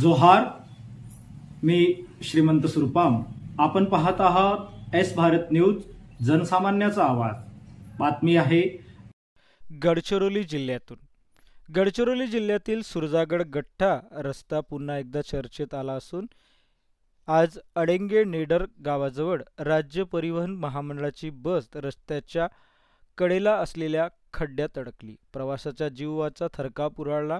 जोहार मी श्रीमंत सुरपाम. आपण पाहत आहात एस भारत न्यूज जनसामान्याचा आवाज. बातमी आहे. गडचिरोली जिल्ह्यातून. गडचिरोली जिल्ह्यातील सुरजागड गठ्ठा रस्ता पुन्हा एकदा चर्चेत आला असून आज अडेंगे नेडर गावाजवळ राज्य परिवहन महामंडळाची बस रस्त्याच्या कडेला असलेल्या खड्ड्यात अडकली. प्रवासाच्या जीवाचा थरकाप उराळला.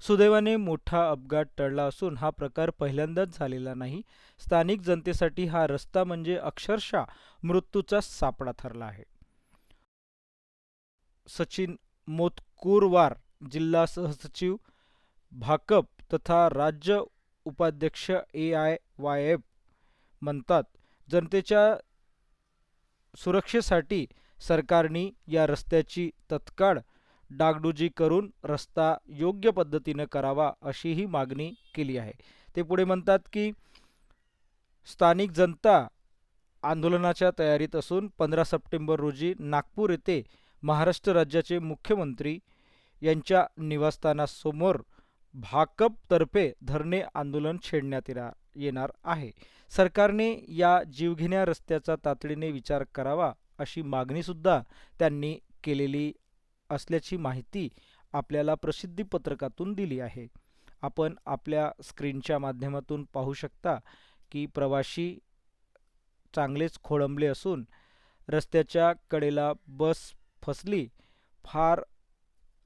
सुदैवाने मोठा अपघात टळला असून हा प्रकार पहिल्यांदाच झालेला नाही. स्थानिक जनतेसाठी हा रस्ता म्हणजे अक्षरशः मृत्यूचा सापळा ठरला आहे. सचिन मोतकुरवार जिल्हा सहसचिव भाकप तथा राज्य उपाध्यक्ष ए आय वाय एफ म्हणतात जनतेच्या सुरक्षेसाठी सरकारने या रस्त्याची तत्काळ डागडुजी करून रस्ता योग्य पद्धतीनं करावा अशीही मागणी केली आहे. ते पुढे म्हणतात की स्थानिक जनता आंदोलनाच्या तयारीत असून पंधरा सप्टेंबर रोजी नागपूर येथे महाराष्ट्र राज्याचे मुख्यमंत्री यांच्या निवासस्थानासमोर भाकपतर्फे धरणे आंदोलन छेडण्यात येणार येणार आहे. सरकारने या जीवघेण्या रस्त्याचा तातडीने विचार करावा अशी मागणीसुद्धा त्यांनी केलेली असल्याची माहिती आपल्याला प्रसिद्धी पत्रकातून दिली आहे. आपण आपल्या स्क्रीनच्या माध्यमातून पाहू शकता की प्रवाशी चांगलेच खोळंबले असून रस्त्याच्या कडेला बस फसली. फार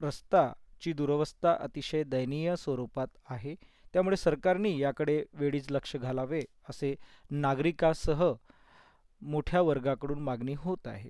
रस्ताची दुरवस्था अतिशय दयनीय स्वरूपात आहे. त्यामुळे सरकारने याकडे वेळीच लक्ष घालावे असे नागरिकासह मोठ्या वर्गाकडून मागणी होत आहे.